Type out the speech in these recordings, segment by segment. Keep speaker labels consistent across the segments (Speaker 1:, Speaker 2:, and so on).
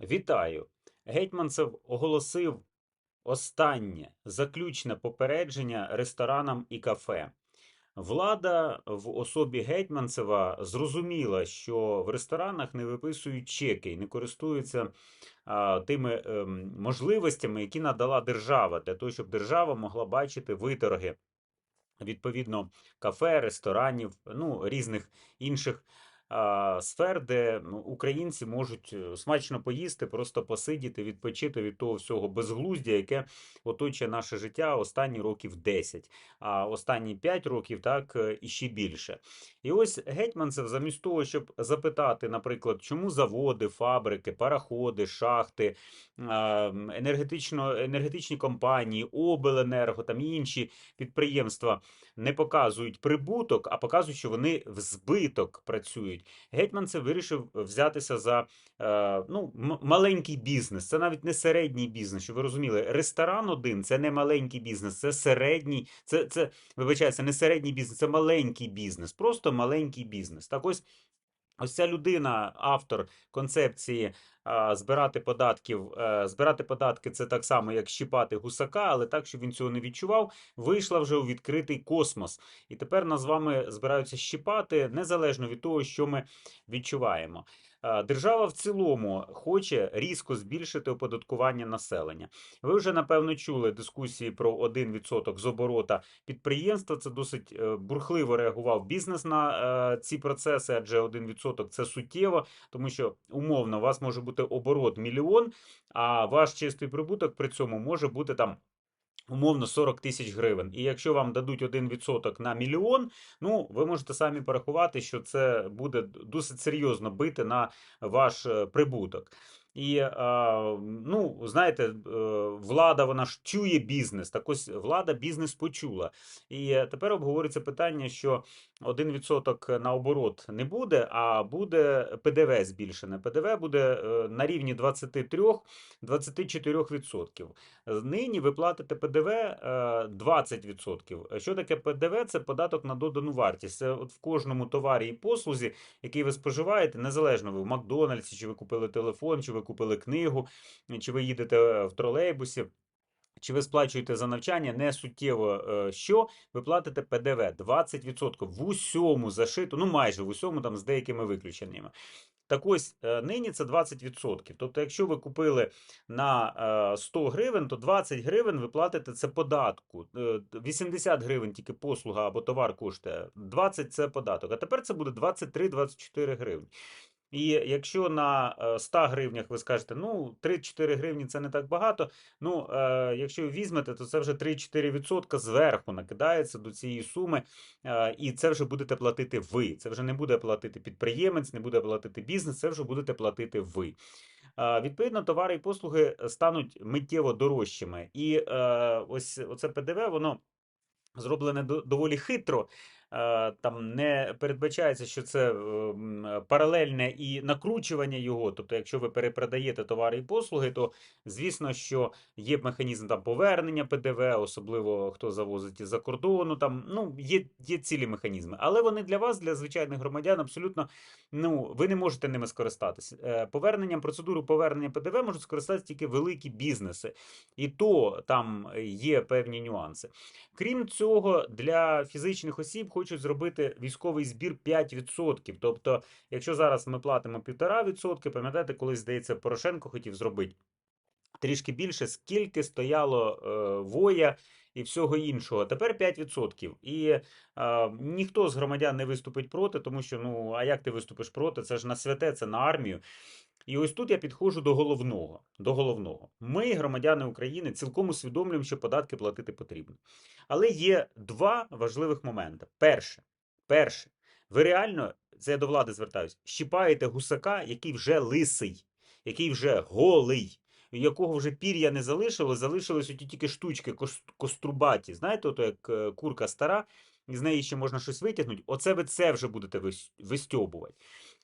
Speaker 1: Вітаю! Гетьманцев оголосив останнє заключне попередження ресторанам і кафе. Влада в особі Гетьманцева зрозуміла, що в ресторанах не виписують чеки і не користуються а, тими ем, можливостями, які надала держава, для того, щоб держава могла бачити виторги відповідно кафе, ресторанів, ну, різних інших сфер, де ну, українці можуть е, смачно поїсти, просто посидіти, відпочити від того всього безглуздя, яке оточує наше життя останні років 10, а останні 5 років так е, і ще більше. І ось Гетьманцев, замість того, щоб запитати, наприклад, чому заводи, фабрики, параходи, шахти, енергетично, енергетичні компанії, обленерго там і інші підприємства не показують прибуток, а показують, що вони в збиток працюють. Гетьманцев вирішив взятися за е, ну, маленький бізнес. Це навіть не середній бізнес. Щоб ви розуміли, ресторан один це не маленький бізнес, це середній, це, це вибачається, не середній бізнес, це маленький бізнес, просто маленький бізнес. Так ось. Ось ця людина, автор концепції збирати податків. е, Збирати податки це так само, як щіпати гусака, але так, щоб він цього не відчував, вийшла вже у відкритий космос. І тепер нас з вами збираються щіпати незалежно від того, що ми відчуваємо. Е, Держава в цілому хоче різко збільшити оподаткування населення. Ви вже напевно чули дискусії про 1% з оборота підприємства. Це досить е, бурхливо реагував бізнес на ці процеси, адже 1% це суттєво, тому що умовно у вас може бути оборот мільйон, а ваш чистий прибуток при цьому може бути там. Умовно 40 тисяч гривень. І якщо вам дадуть 1% на мільйон, ну ви можете самі порахувати, що це буде досить серйозно бити на ваш е, прибуток. І ну, знаєте, е, влада вона ж чує бізнес. Так ось влада бізнес почула. І е, тепер обговорюється питання, що 1% на оборот не буде, а буде ПДВ збільшене. ПДВ буде е, на рівні 23-24%. Нині ви платите ПДВ е, 20%. Що таке ПДВ? Це податок на додану вартість. Це от в кожному товарі і послузі, який ви споживаєте, незалежно ви в Макдональдсі, чи ви купили телефон, чи ви купили книгу, чи ви їдете в тролейбусі. Чи ви сплачуєте за навчання не суттєво е, що, ви платите ПДВ 20% в усьому зашито, ну майже в усьому, там з деякими виключеннями. Так ось е, нині це 20%. Тобто, якщо ви купили на е, 100 гривень, то 20 гривень ви платите це податку. Е, 80 гривень тільки послуга або товар коштує, 20 це податок. А тепер це буде 23-24 гривні. І якщо на е, 100 гривнях ви скажете, ну 3-4 гривні це не так багато. Ну, е, якщо візьмете, то це вже 3-4% зверху накидається до цієї суми, е, і це вже будете платити ви. Це вже не буде платити підприємець, не буде платити бізнес, це вже будете платити ви. Е, Відповідно, товари і послуги стануть миттєво дорожчими. І е, ось оце ПДВ, воно зроблене до- доволі хитро. Е, Там не передбачається, що це ем, паралельне і накручування його. Тобто, якщо ви перепродаєте товари і послуги, то звісно, що є механізм там повернення ПДВ, особливо хто завозить із-за кордону. Там ну є, є цілі механізми, але вони для вас, для звичайних громадян, абсолютно ну ви не можете ними скористатися. Е, Поверненням процедуру повернення ПДВ можуть скористатися тільки великі бізнеси, і то там є певні нюанси. Крім цього, для фізичних осіб хочуть зробити військовий збір 5%. Тобто, якщо зараз ми платимо 1,5%, пам'ятаєте, колись здається, Порошенко хотів зробити трішки більше, скільки стояло е, воя і всього іншого. Тепер 5%. І е, ніхто з громадян не виступить проти, тому що ну а як ти виступиш проти? Це ж на святе, це на армію. І ось тут я підходжу до головного. До головного. Ми, громадяни України, цілком усвідомлюємо, що податки платити потрібно. Але є два важливих моменти. Перше, перше, ви реально, це я до влади звертаюсь, щіпаєте гусака, який вже лисий, який вже голий, якого вже пір'я не залишилось, залишились оті тільки штучки кос- кострубаті. Знаєте, ото як е, курка стара, і з неї ще можна щось витягнути. Оце ви це вже будете вистьобувати.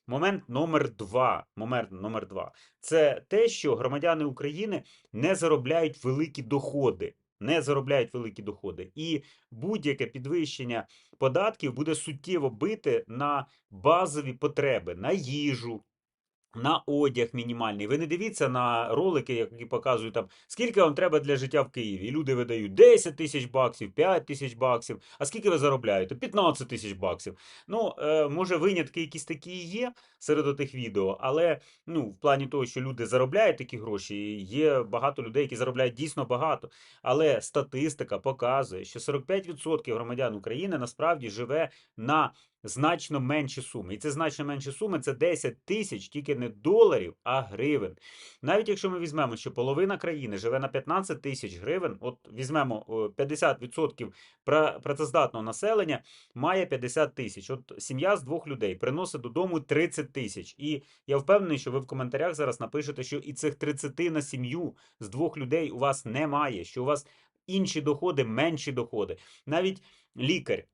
Speaker 1: Момент номер два. Момент номер два. Це те, що громадяни України не заробляють великі доходи. Не заробляють великі доходи. І будь-яке підвищення податків буде суттєво бити на базові потреби, на їжу, на одяг мінімальний. Ви не дивіться на ролики, які показують там, скільки вам треба для життя в Києві. І люди видають 10 тисяч баксів, 5 тисяч баксів. А скільки ви заробляєте? 15 тисяч баксів. Ну, е, може, винятки якісь такі є серед тих відео, але ну, в плані того, що люди заробляють такі гроші, є багато людей, які заробляють дійсно багато. Але статистика показує, що 45% громадян України насправді живе на значно менші суми. І це значно менші суми це 10 тисяч тільки не доларів, а гривень. Навіть якщо ми візьмемо, що половина країни живе на 15 тисяч гривень, от візьмемо 50% пра- працездатного населення має 50 тисяч. От сім'я з двох людей приносить додому 30 тисяч. І я впевнений, що ви в коментарях зараз напишете, що і цих 30 на сім'ю з двох людей у вас немає, що у вас інші доходи, менші доходи. Навіть лікар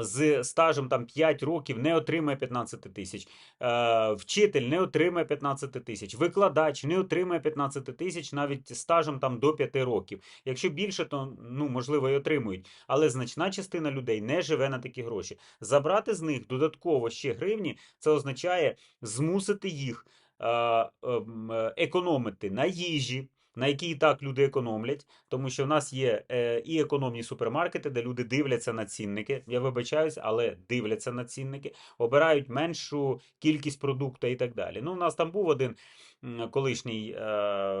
Speaker 1: з стажем там 5 років не отримає 15 тисяч, е, вчитель не отримає 15 тисяч, викладач не отримає 15 тисяч навіть стажем там до 5 років. Якщо більше, то ну можливо і отримують. Але значна частина людей не живе на такі гроші. Забрати з них додатково ще гривні, це означає змусити їх е, ем, е, економити на їжі. На які і так люди економлять, тому що в нас є е, і економні супермаркети, де люди дивляться на цінники. Я вибачаюсь, але дивляться на цінники, обирають меншу кількість продукту і так далі. Ну, у нас там був один колишній е,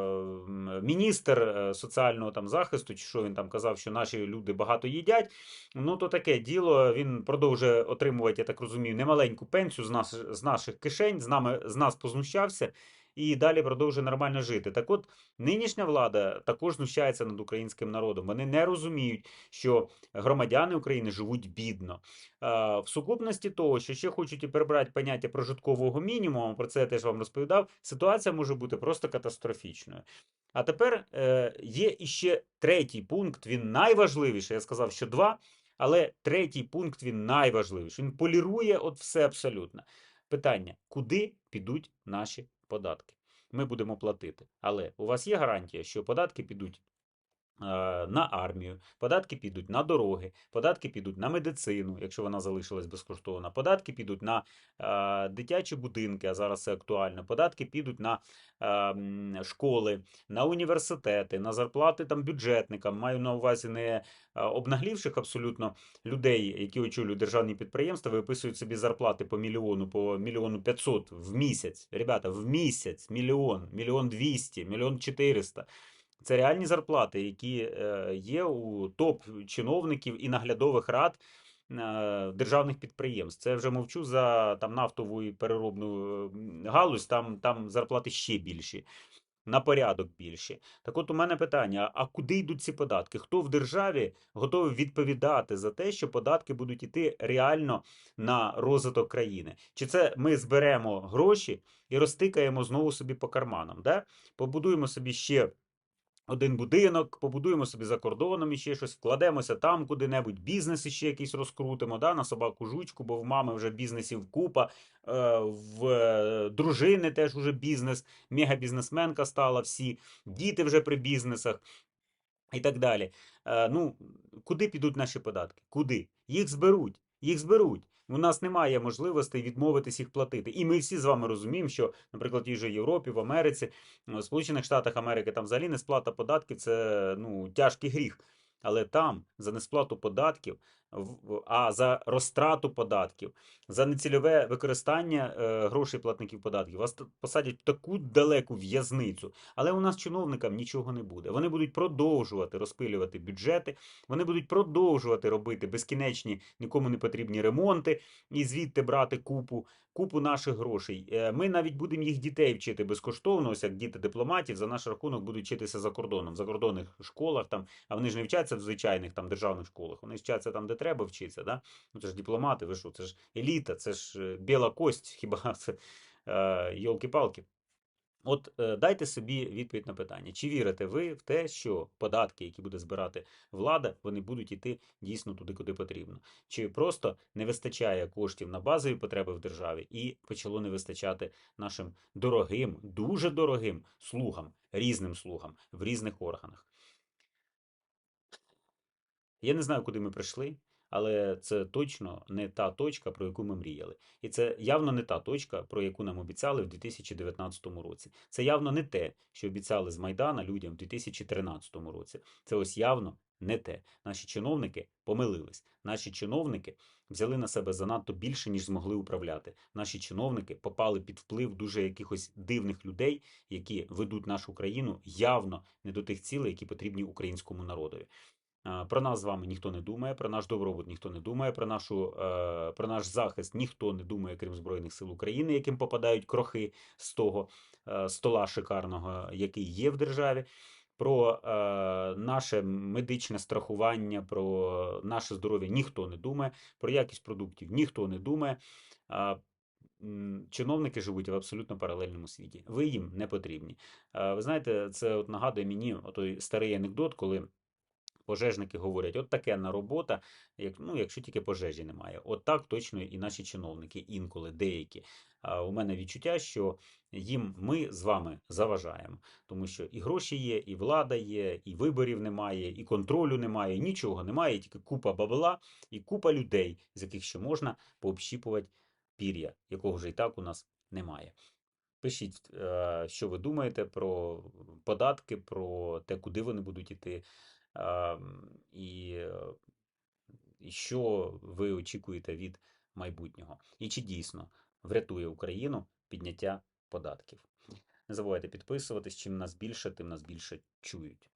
Speaker 1: міністр е, соціального там захисту, чи що він там казав, що наші люди багато їдять. Ну, то таке діло. Він продовжує отримувати, я так розумію, немаленьку пенсію з нас з наших кишень, з нами з нас познущався. І далі продовжує нормально жити. Так от нинішня влада також знущається над українським народом. Вони не розуміють, що громадяни України живуть бідно. В сукупності того, що ще хочуть і перебрати поняття прожиткового мінімуму, про це я теж вам розповідав. Ситуація може бути просто катастрофічною. А тепер е, є іще третій пункт. Він найважливіший. Я сказав, що два, але третій пункт він найважливіший. Він полірує от все абсолютно. Питання: куди підуть наші податки? Ми будемо платити. Але у вас є гарантія, що податки підуть на армію, податки підуть на дороги, податки підуть на медицину, якщо вона залишилась безкоштовна, податки підуть на е, дитячі будинки, а зараз це актуально, податки підуть на е, школи, на університети, на зарплати там бюджетникам. Маю на увазі не е, обнаглівших абсолютно людей, які очолюють державні підприємства, виписують собі зарплати по мільйону, по мільйону п'ятсот в місяць. Ребята, в місяць мільйон, мільйон двісті, мільйон чотириста. Це реальні зарплати, які е, є у топ-чиновників і наглядових рад е, державних підприємств. Це вже мовчу за там нафтову і переробну е, галузь, там, там зарплати ще більші. На порядок більші. Так от у мене питання: а куди йдуть ці податки? Хто в державі готовий відповідати за те, що податки будуть йти реально на розвиток країни? Чи це ми зберемо гроші і розтикаємо знову собі по карманам? Да? Побудуємо собі ще один будинок, побудуємо собі за кордоном іще щось, вкладемося там куди-небудь, бізнес іще якийсь розкрутимо, да, на собаку жучку, бо в мами вже бізнесів купа, е, в е, дружини теж уже бізнес, мегабізнесменка стала, всі, діти вже при бізнесах. І так далі. Е, ну, куди підуть наші податки? Куди? Їх зберуть. Їх зберуть. У нас немає можливостей відмовитись їх платити. І ми всі з вами розуміємо, що, наприклад, в тій же Європі, в Америці, в Сполучених Штатах Америки там взагалі несплата податків це ну, тяжкий гріх. Але там за несплату податків, а за розтрату податків, за нецільове використання е, грошей платників податків вас посадять в таку далеку в'язницю. Але у нас чиновникам нічого не буде. Вони будуть продовжувати розпилювати бюджети, вони будуть продовжувати робити безкінечні нікому не потрібні ремонти і звідти брати купу, купу наших грошей. Е, Ми навіть будемо їх дітей вчити безкоштовно, ось як діти дипломатів за наш рахунок будуть вчитися за кордоном, в закордонних школах там, а вони ж не вчаться в звичайних там державних школах. Вони вчаться там, де треба вчитися. Да? Ну це ж дипломати, ви що, це ж еліта, це ж е, біла кость, хіба це е, йолки-палки. От е, дайте собі відповідь на питання: чи вірите ви в те, що податки, які буде збирати влада, вони будуть йти дійсно туди, куди потрібно? Чи просто не вистачає коштів на базові потреби в державі і почало не вистачати нашим дорогим, дуже дорогим слугам, різним слугам в різних органах? Я не знаю, куди ми прийшли, але це точно не та точка, про яку ми мріяли. І це явно не та точка, про яку нам обіцяли в 2019 році. Це явно не те, що обіцяли з Майдана людям в 2013 році. Це ось явно не те. Наші чиновники помилились. Наші чиновники взяли на себе занадто більше, ніж змогли управляти. Наші чиновники попали під вплив дуже якихось дивних людей, які ведуть нашу країну явно не до тих цілей, які потрібні українському народові. Е, Про нас з вами ніхто не думає, про наш добробут ніхто не думає, про, нашу, е, про наш захист ніхто не думає, крім Збройних сил України, яким попадають крохи з того е, стола шикарного, який є в державі. Про наше медичне страхування, про наше здоров'я ніхто не думає, про якість продуктів ніхто не думає. Чиновники живуть в абсолютно паралельному світі. Ви їм не потрібні. Ви знаєте, це от нагадує мені той старий анекдот, коли пожежники говорять, от такенна робота, як, ну, якщо тільки пожежі немає. От так точно і наші чиновники, інколи деякі. А у мене відчуття, що їм ми з вами заважаємо, тому що і гроші є, і влада є, і виборів немає, і контролю немає, нічого немає, тільки купа бабла і купа людей, з яких ще можна пообщіпувати пір'я, якого вже і так у нас немає. Пишіть, е, що ви думаєте про податки, про те, куди вони будуть іти, і що ви очікуєте від майбутнього. І чи дійсно врятує Україну підняття податків. Не забувайте підписуватись. Чим нас більше, тим нас більше чують.